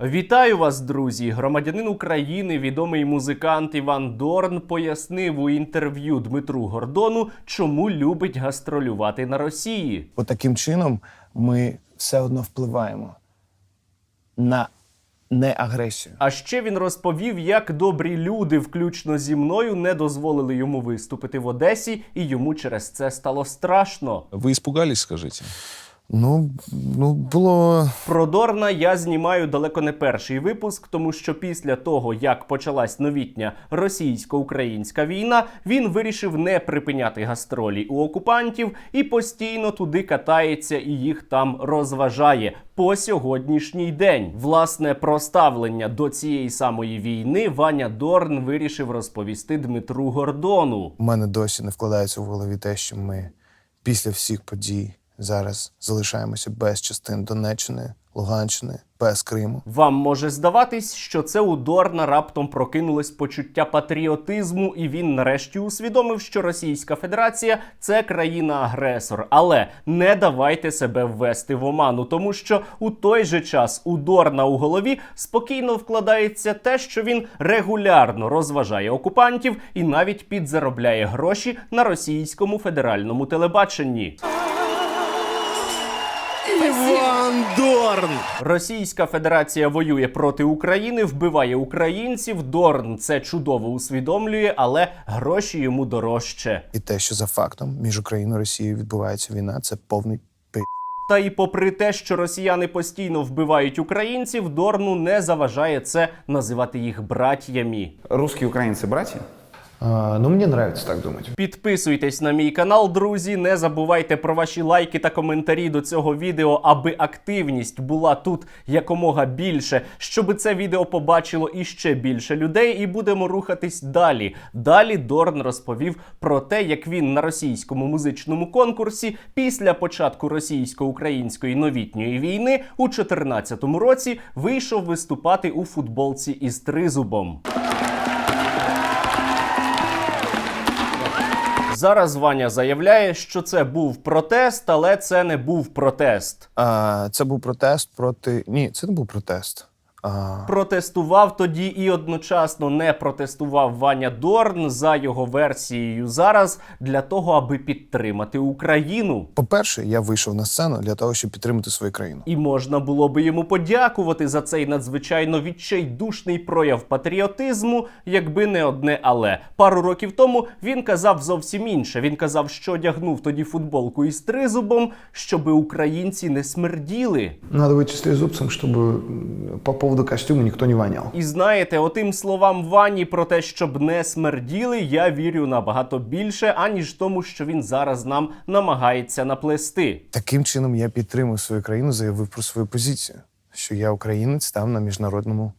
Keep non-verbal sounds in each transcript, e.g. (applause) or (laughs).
Вітаю вас, друзі! Громадянин України, відомий музикант Іван Дорн пояснив у інтерв'ю Дмитру Гордону, чому любить гастролювати на Росії. От таким чином ми все одно впливаємо на неагресію. А ще він розповів, як добрі люди, включно зі мною, не дозволили йому виступити в Одесі, і йому через це стало страшно. Вы испугались, скажите? Ну, ну було Про Дорна я знімаю далеко не перший випуск, тому що після того, як почалась новітня російсько-українська війна, він вирішив не припиняти гастролі у окупантів і постійно туди катається і їх там розважає по сьогоднішній день. Власне, про ставлення до цієї самої війни Ваня Дорн вирішив розповісти Дмитру Гордону. у мене досі не вкладається в голові те, що ми після всіх подій зараз залишаємося без частин Донеччини, Луганщини, без Криму. Вам може здаватись, що це у Дорна раптом прокинулось почуття патріотизму, і він нарешті усвідомив, що Російська Федерація це країна-агресор. Але не давайте себе ввести в оману, тому що у той же час у у голові спокійно вкладається те, що він регулярно розважає окупантів і навіть підзаробляє гроші на російському федеральному телебаченні. Иван Дорн! Російська Федерація воює проти України, вбиває українців. Дорн це чудово усвідомлює, але гроші йому дорожче. І те, що за фактом між Україною і Росією відбувається війна, це повний пи. Та і попри те, що росіяни постійно вбивають українців, Дорну не заважає це називати їх братьями. Русские украинцы братья? Ну, мне нравится так думать. Підписуйтесь на мій канал, друзі. Не забувайте про ваші лайки та коментарі до цього відео, аби активність була тут якомога більше, щоб це відео побачило іще більше людей, і будемо рухатись далі. Далі Дорн розповів про те, як він на російському музичному конкурсі після початку російсько-української новітньої війни у 2014 році вийшов виступати у футболці із тризубом. Зараз Ваня заявляє, що це був протест, але це не був протест. А, це був протест проти. Ні, це не був протест. Протестував тоді і одночасно не протестував Ваня Дорн за його версією зараз для того, аби підтримати Україну. по-перше, я вийшов на сцену для того, щоб підтримати свою країну. І можна було би йому подякувати за цей надзвичайно відчайдушний прояв патріотизму, якби не одне але. Пару років тому він казав зовсім інше. Він казав, що одягнув тоді футболку із тризубом, щоби українці не смерділи. Надо быть чистозубцем, чтобы м, по поводу костюма никто не вонял. І знаєте, отим словам Вані про те, щоб не смерділи, я вірю набагато більше, аніж тому, що він зараз нам намагається наплести. Таким чином я підтримую свою країну, заявив про свою позицію, що я українець там на міжнародному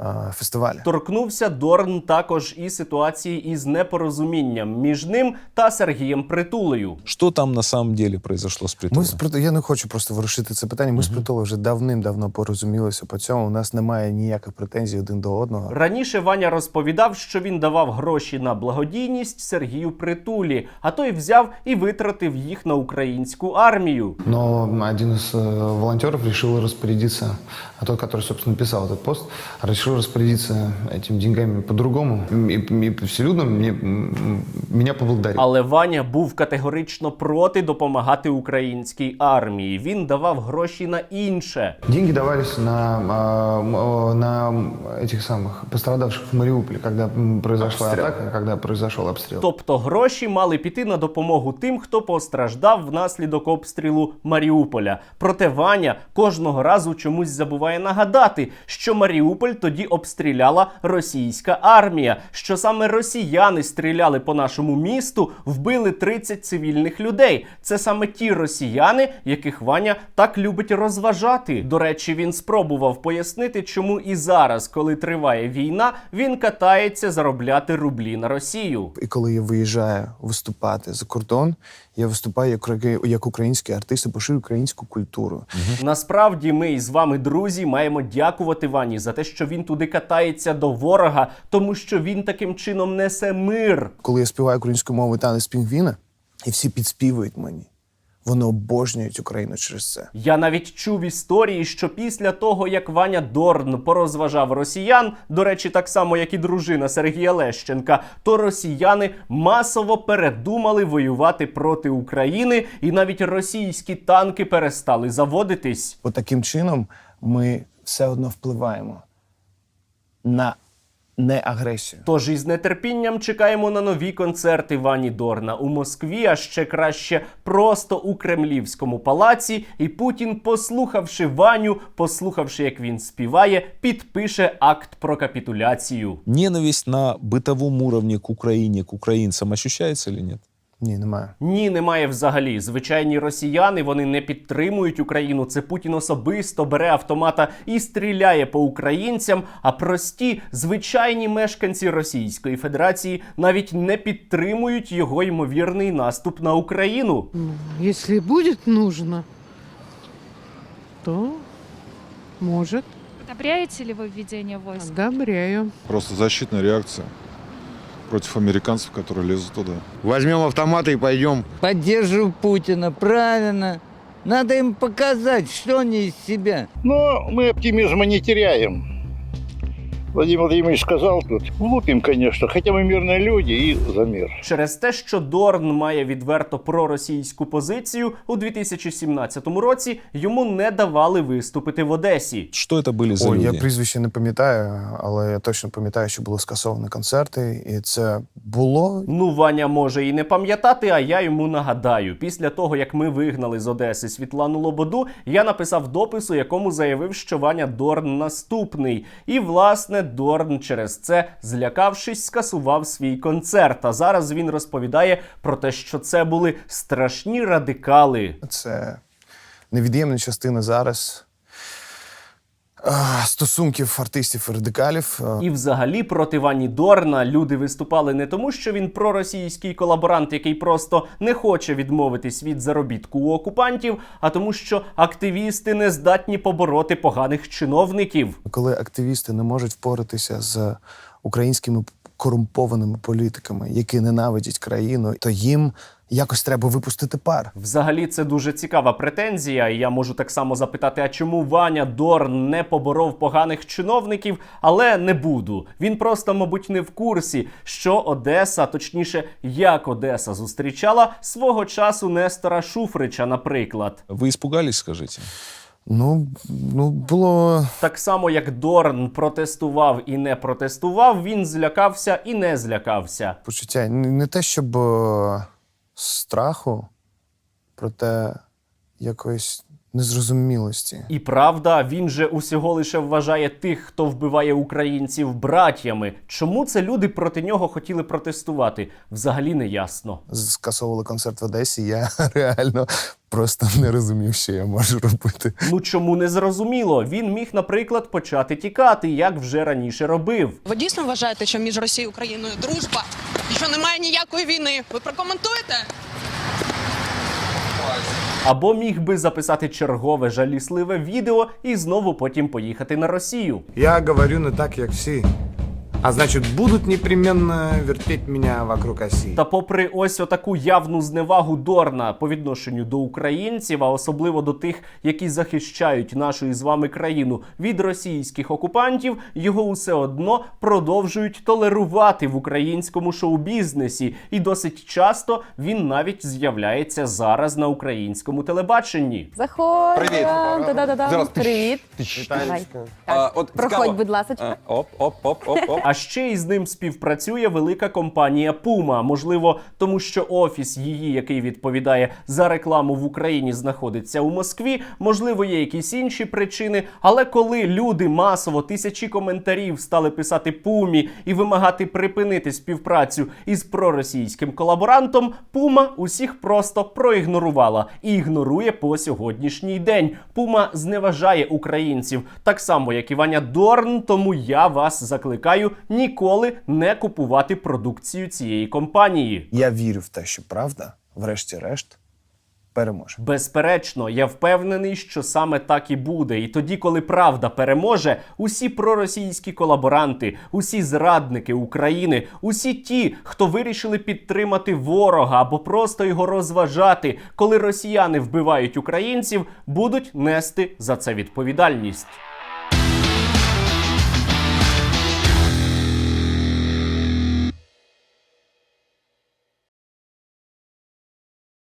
а, фестивалі. Торкнувся Дорн також і ситуації із непорозумінням між ним та Сергієм Притулею. Что там на самом деле произошло с притулом? Ми з Приту- я не хочу просто ворушити це питання. Ми з Притулою вже давним-давно порозумілися по цьому. У нас немає ніяких претензій один до одного. Раніше Ваня розповідав, що він давав гроші на благодійність Сергію Притулі, а той взяв і витратив їх на українську армію. Но один из э, волонтеров решил распорядиться, а тот, который, собственно, писал этот пост, решил распорядиться этими деньгами по-другому. И, и вселюдно мне, м, меня поблагодарил. Але Ваня був категорично проти допомагати українській армії. Він давав гроші на інше. Деньги давались на, а, м, о, на этих самых пострадавших в Мариуполе, когда м, произошла атака, когда произошел обстрел. Тобто гроші мали піти на допомогу тим, хто постраждав внаслідок обстрілу Маріуполя. Проте Ваня кожного разу чомусь забуває нагадати, що Маріуполь тоді обстріляла російська армія, що саме росіяни стріляли по нашому місту, вбили 30 цивільних людей. Це саме ті росіяни, яких Ваня так любить розважати. До речі, він спробував пояснити, чому і зараз, коли триває війна, він катається заробляти рублі на Росію. І коли я виїжджаю виступати за кордон, я виступаю як, як український артист і поширюю українську культуру. Насправді ми із вами, друзі, маємо дякувати Вані за те, що він туди катається до ворога, тому що він таким чином несе мир. Коли я співаю українською мовою танець пінгвіна, і всі підспівують мені. Вони обожнюють Україну через це. Я навіть чув історії, що після того, як Ваня Дорн порозважав росіян, до речі, так само як і дружина Сергія Лещенка, то росіяни масово передумали воювати проти України, і навіть російські танки перестали заводитись. Бо таким чином ми все одно впливаємо на неагресію. Тож із нетерпінням чекаємо на нові концерти Вані Дорна у Москві, а ще краще просто у Кремлівському палаці. І Путін, послухавши Ваню, послухавши, як він співає, підпише акт про капітуляцію. Ненависть на бытовом уровне к Украине, к украинцам ощущается или нет? Ні, немає. Ні, немає взагалі. Звичайні росіяни вони не підтримують Україну. Це Путін особисто бере автомата і стріляє по українцям. А прості звичайні мешканці Російської Федерації навіть не підтримують його ймовірний наступ на Україну. Ну, Если будет нужно, то может. Одобряете ли вы введение войск? Одобряю. Просто защитная реакция против американцев, которые лезут туда. Возьмем автоматы и пойдем. Поддерживаю Путина, правильно. Надо им показать, что они из себя. Но мы оптимизма не теряем. Владимир Владимирович сказал тут, влупим, конечно, хотя мы мирные люди и за мир. Через те, що Дорн має відверто проросійську позицію, у 2017 році йому не давали виступити в Одесі. Что это были за Ой, люди? я прізвище не пам'ятаю, але я точно пам'ятаю, що були скасовані концерти, і це було Ну, Ваня може і не пам'ятати, а я йому нагадаю. Після того, як ми вигнали з Одеси Світлану Лободу, я написав допис, у якому заявив, що Ваня Дорн наступний. І, власне, Дорн через це, злякавшись, скасував свій концерт. А зараз він розповідає про те, що це були страшні радикали. це невід'ємна частина зараз стосунків артистів і радикалів. І взагалі проти Вані Дорна люди виступали не тому, що він проросійський колаборант, який просто не хоче відмовитись від заробітку у окупантів, а тому, що активісти не здатні побороти поганих чиновників. Коли активісти не можуть впоратися з українськими корумпованими політиками, які ненавидять країну, то їм якось треба випустити пар. Взагалі, це дуже цікава претензія. Я можу так само запитати, а чому Ваня Дорн не поборов поганих чиновників, але не буду. Він просто, мабуть, не в курсі, що Одеса, точніше, як Одеса зустрічала свого часу Нестора Шуфрича, наприклад. Вы испугались, скажите? Ну, ну було Так само, як Дорн протестував і не протестував, він злякався і не злякався. почуття не, не те, щоб е, страху, проте якоїсь незрозумілості. І правда, він же усього лише вважає тих, хто вбиває українців братями. Чому це люди проти нього хотіли протестувати? Взагалі не ясно. Скасовували концерт в Одесі. Я (laughs) реально просто не розумів, що я можу робити. Ну чому не зрозуміло? Він міг, наприклад, почати тікати, як вже раніше робив. Ви дійсно вважаєте, що між Росією і Україною дружба і що немає ніякої війни? Ви прокоментуєте? Або міг би записати чергове жалісливе відео і знову потім поїхати на Росію. Я говорю не так, як всі. А значить, будуть непременно вертеть мене вокруг осі. Та попри ось отаку явну зневагу Дорна по відношенню до українців, а особливо до тих, які захищають нашу із вами країну від російських окупантів, його усе одно продовжують толерувати в українському шоу-бізнесі, і досить часто він навіть з'являється зараз на українському телебаченні. Заходь. Привіт. Да-да-да. Зараз. Привіт. Давай. Так. от Проходь, будь ласка. Оп, оп, оп, оп, оп. (laughs) Ще із ним співпрацює велика компанія Puma. Можливо, тому що офіс її, який відповідає за рекламу в Україні, знаходиться у Москві. Можливо, є якісь інші причини. Але коли люди масово тисячі коментарів стали писати Пумі і вимагати припинити співпрацю із проросійським колаборантом, Пума усіх просто проігнорувала і ігнорує по сьогоднішній день. Пума зневажає українців так само, як і Ваня Дорн. Тому я вас закликаю ніколи не купувати продукцію цієї компанії. Я вірю в те, що правда, врешті-решт, переможе. Безперечно, я впевнений, що саме так і буде. І тоді, коли правда переможе, усі проросійські колаборанти, усі зрадники України, усі ті, хто вирішили підтримати ворога або просто його розважати, коли росіяни вбивають українців, будуть нести за це відповідальність.